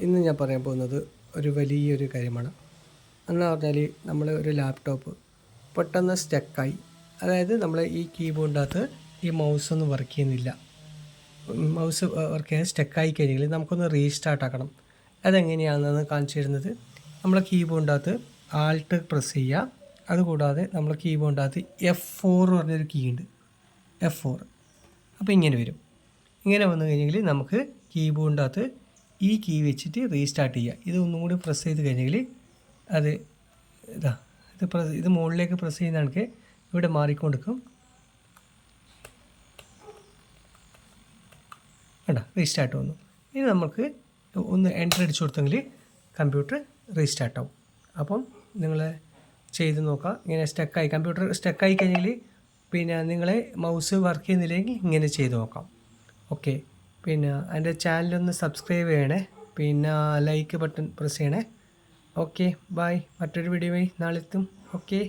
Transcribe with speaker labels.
Speaker 1: ഇന്ന് ഞാൻ പറയാൻ പോകുന്നത് ഒരു വലിയൊരു കാര്യമാണ്. എന്ന് പറഞ്ഞാൽ നമ്മൾ ഒരു ലാപ്ടോപ്പ് പെട്ടെന്ന് സ്റ്റക്കായി അതായത് നമ്മൾ ഈ കീബോർഡിനകത്ത് ഈ മൗസ് ഒന്നും വർക്ക് ചെയ്യുന്നില്ല. മൗസ് വർക്ക് ചെയ്യാൻ സ്റ്റക്കായി കഴിഞ്ഞെങ്കിൽ നമുക്കൊന്ന് റീസ്റ്റാർട്ട് ആക്കണം. അതെങ്ങനെയാണെന്ന് കാണിച്ചു തരുന്നത് നമ്മൾ കീബോർഡിനകത്ത് ആൾട്ട് പ്രസ് ചെയ്യുക. അതുകൂടാതെ നമ്മൾ കീബോർഡിനകത്ത് എഫ് ഫോർ പറഞ്ഞൊരു കീ ഉണ്ട്. എഫ് ഫോർ അപ്പോൾ ഇങ്ങനെ വരും. ഇങ്ങനെ വന്നു കഴിഞ്ഞെങ്കിൽ നമുക്ക് കീബോർഡിന്റെ അകത്ത് ഈ കീ വെച്ചിട്ട് റീസ്റ്റാർട്ട് ചെയ്യുക. ഇത് ഒന്നും കൂടി പ്രസ് ചെയ്ത് കഴിഞ്ഞെങ്കിൽ അത് ഇതാ ഇത് പ്രസ് ഇത് മുകളിലേക്ക് പ്രസ് ചെയ്യുന്ന ആൾക്ക് ഇവിടെ മാറിക്കൊണ്ടിരിക്കും. വേണ്ട റീസ്റ്റാർട്ട് വന്നു. ഇനി നമുക്ക് ഒന്ന് എന്റർ അടിച്ചു കൊടുത്തെങ്കിൽ കമ്പ്യൂട്ടർ റീസ്റ്റാർട്ട് ആവും. അപ്പം നിങ്ങൾ ചെയ്ത് നോക്കാം. ഇങ്ങനെ സ്റ്റക്കായി കമ്പ്യൂട്ടർ സ്റ്റക്കായി കഴിഞ്ഞെങ്കിൽ പിന്നെ നിങ്ങളെ മൗസ് വർക്ക് ചെയ്യുന്നില്ലെങ്കിൽ ഇങ്ങനെ ചെയ്ത് നോക്കാം. ഓക്കെ പിന്നെ എന്റെ ചാനലൊന്ന് സബ്സ്ക്രൈബ് ചെയ്യണേ. പിന്നെ ലൈക്ക് ബട്ടൺ പ്രസ് ചെയ്യണേ. ഓക്കെ ബായ് മറ്റൊരു വീഡിയോ നാളെ എത്തും. ഓക്കെ